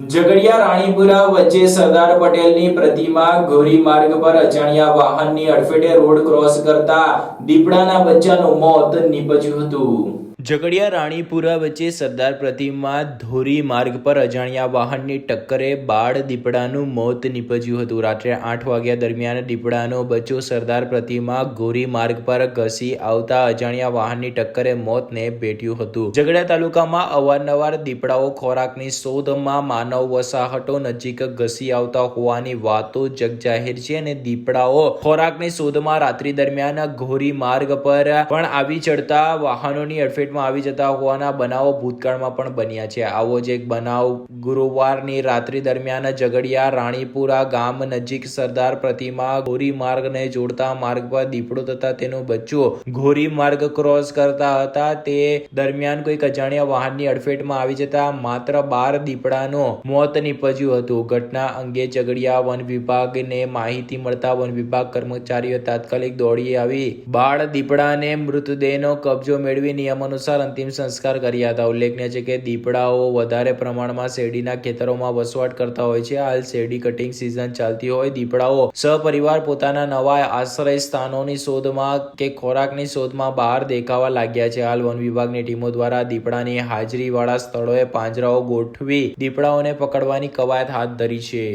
ઝઘડિયા રાણીપુરા વચ્ચે સરદાર પટેલની પ્રતિમા ગોરી માર્ગ પર અજાણ્યા વાહનની અડફેટે રોડ ક્રોસ કરતા દીપડાના બચ્ચાનું મોત નીપજ્યું હતું. ઝઘડિયા રાણીપુરા વચ્ચે સરદાર પ્રતિમા ધોરી માર્ગ પર અજાણ્યા વાહનની ટક્કરે બાળ દીપડાનું મોત નીપજ્યું હતું. રાત્રે આઠ વાગ્યા દરમિયાન દીપડાનો બચ્ચો સરદાર પ્રતિમા ગોરી માર્ગ પર ઘસી આવતા અજાણ્યા વાહનની ટક્કરે મોતને ભેટ્યું હતું. ઝઘડિયા તાલુકામાં અવારનવાર દીપડાઓ ખોરાકની શોધમાં માનવ વસાહતો નજીક ઘસી આવતા હોવાની વાતો જગજાહેર છે અને દીપડાઓ ખોરાકની શોધમાં રાત્રિ દરમિયાન ઘોરી માર્ગ પર પણ આવી ચડતા વાહનોની અડફેટમાં આવી જતા હોવાના બનાવો ભૂતકાળમાં પણ બન્યા છે. આવો જ એક બનાવ ગુરુવારની રાત્રિ દરમિયાન ઝઘડિયા, રાણીપુરા ગામ નજીક સરદાર પ્રતિમા ઘોરી માર્ગને જોડતા માર્ગ પર દીપડો તથા તેનું બચ્ચું ઘોરી માર્ગ ક્રોસ કરતા હતા. તે દરમિયાન કોઈક અજાણ્યા વાહનની અડફેટમાં આવી જતા માત્ર બાર દીપડાનું મોત નીપજ્યું હતું. ઘટના અંગે ઝઘડિયા વન વિભાગને માહિતી મળતા વન વિભાગ કર્મચારીઓ તાત્કાલિક દોડી આવી. બાળ દીપડાને મૃતદેહનો કબજો મેળવી નિયમ અનુસાર અંતિમ સંસ્કાર કર્યા હતા. ઉલ્લેખનીય છે કે દીપડાઓ વધારે પ્રમાણમાં શેરડીના ખેતરોમાં વસવાટ કરતા હોય છે. હાલ શેરડી કટિંગ સિઝન ચાલતી હોય. દીપડાઓ સહપરિવાર પોતાના નવા આશ્રય સ્થાનોની શોધમાં કે ખોરાકની શોધમાં બહાર દેખાવા લાગ્યા છે. હાલ વન વિભાગની ટીમો દ્વારા દીપડાની હાજરી વાળા સ્થળોએ પાંજરાઓ ગોઠવી દીપડાઓને પકડવાની કવાયત હાથ ધરી છે.